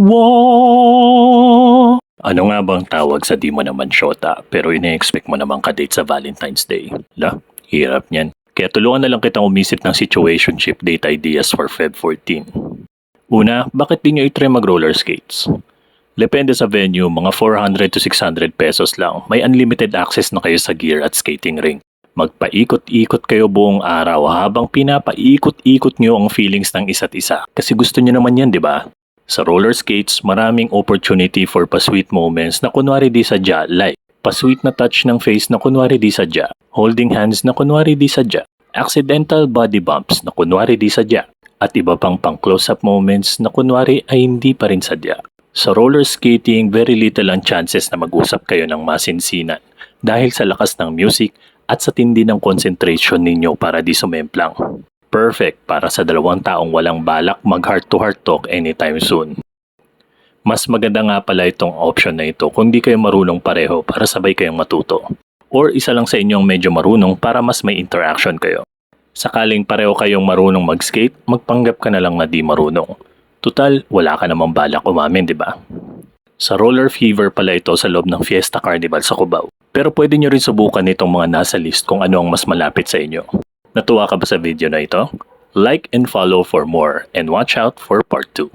Wow! Ano nga bang tawag sa di mo naman syota pero ine-expect mo naman ka-date sa Valentine's Day? La, hirap niyan. Kaya tulungan na lang kitang umisip ng situationship date ideas for Feb 14. Una, bakit di nyo itry mag-roller skates? Depende sa venue, mga 400 to 600 pesos lang. May unlimited access na kayo sa gear at skating ring. Magpaikot-ikot kayo buong araw habang pinapaikot-ikot nyo ang feelings ng isa't isa. Kasi gusto nyo naman yan, di ba? Sa roller skates, maraming opportunity for pa-sweet moments na kunwari di sadya, like pa-sweet na touch ng face na kunwari di sadya, holding hands na kunwari di sadya, accidental body bumps na kunwari di sadya, at iba pang pang-close-up moments na kunwari ay hindi pa rin sadya. Sa roller skating, very little ang chances na mag-usap kayo ng masinsinan dahil sa lakas ng music at sa tindi ng concentration ninyo para di sumemplang. Perfect para sa dalawang taong walang balak mag heart-to-heart talk anytime soon. Mas maganda nga pala itong option na ito kung di kayo marunong pareho para sabay kayong matuto. Or isa lang sa inyo ang medyo marunong para mas may interaction kayo. Sakaling pareho kayong marunong mag-skate, magpanggap ka na lang na di marunong. Tutal, wala ka namang balak umamin, di ba? Sa Roller Fever pala ito sa loob ng Fiesta Carnival sa Cubao. Pero pwede nyo rin subukan itong mga nasa list kung ano ang mas malapit sa inyo. Natuwa ka ba sa video na ito? Like and follow for more and watch out for part 2.